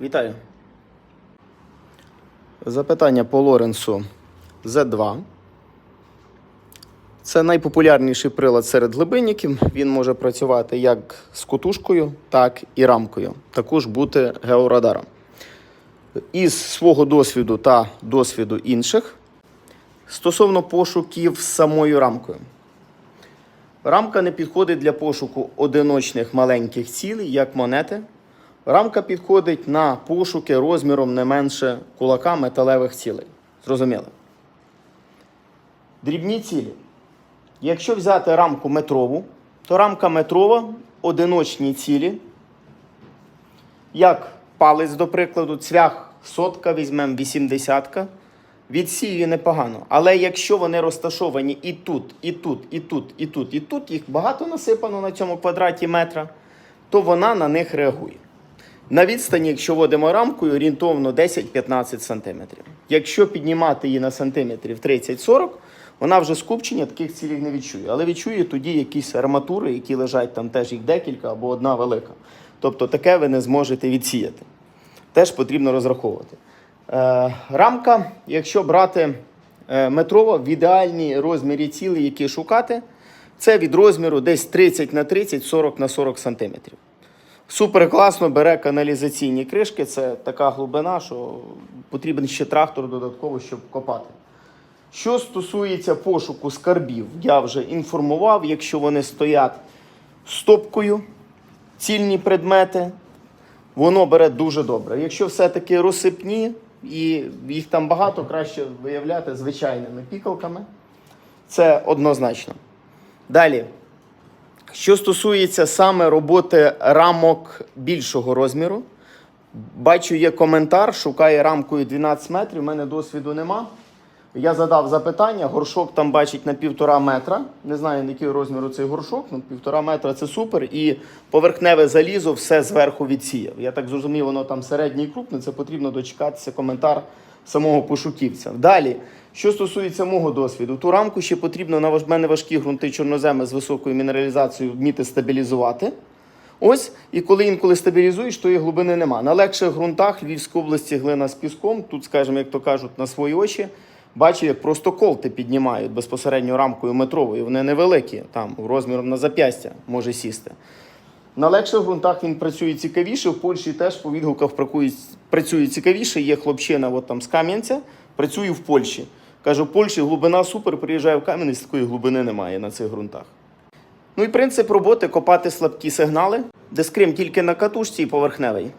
Вітаю. Запитання по Лоренсу Z2. Це найпопулярніший прилад серед глибинників. Він може працювати як з котушкою, так і рамкою. Також бути георадаром. Із свого досвіду та досвіду інших стосовно пошуків самою рамкою. Рамка не підходить для пошуку одиночних маленьких цілей, як монети. Рамка підходить на пошуки розміром не менше кулака металевих цілей. Зрозуміло? Дрібні цілі. Якщо взяти рамку метрову, то рамка метрова одиночні цілі. Як палець, до прикладу, цвях сотка, візьмемо вісімдесятка. Відсіює непогано. Але якщо вони розташовані і тут, і тут, і тут, і тут, і тут, їх багато насипано на цьому квадраті метра, то вона на них реагує. На відстані, якщо водимо рамкою, орієнтовно 10-15 см. Якщо піднімати її на сантиметрів 30-40, вона вже скупчення таких цілей не відчує. Але відчує тоді якісь арматури, які лежать там теж їх декілька або одна велика. Тобто таке ви не зможете відсіяти. Теж потрібно розраховувати. Е, рамка, якщо брати е, метрова, в ідеальній розмірі цілей, які шукати, це від розміру десь 30 на 30, 40 на 40 сантиметрів. Супер класно бере каналізаційні кришки. Це така глибина, що потрібен ще трактор додатково, щоб копати. Що стосується пошуку скарбів, я вже інформував, якщо вони стоять стопкою, цільні предмети, воно бере дуже добре. Якщо все-таки розсипні і їх там багато, краще виявляти звичайними пікалками. Це однозначно. Далі. Що стосується саме роботи рамок більшого розміру, бачу, є коментар, шукає рамкою 12 метрів. У мене досвіду нема. Я задав запитання, горшок там бачить на півтора метра. Не знаю, який розміру цей горшок, ну півтора метра це супер. І поверхневе залізо все зверху відсіяв. Я так зрозумів, воно там середнє і крупне, це потрібно дочекатися коментар самого пошуківця. Далі, що стосується мого досвіду, ту рамку ще потрібно на мене важкі ґрунти чорноземи з високою мінералізацією вміти стабілізувати. Ось, і коли інколи стабілізуєш, то і глибини нема. На легших ґрунтах Львівської області глина з піском, тут, скажімо, як то кажуть, на свої очі, бачу, як просто колти піднімають безпосередньо рамкою метровою. Вони невеликі, там розміром на зап'ястя може сісти. На легших ґрунтах він працює цікавіше. В Польщі теж по відгуках працює цікавіше. Є хлопчина от там з Кам'янця, працює в Польщі. Каже, в Польщі глибина супер, приїжджає в Кам'янець, такої глибини немає на цих ґрунтах. Ну і принцип роботи копати слабкі сигнали, дискрим тільки на катушці і поверхневий.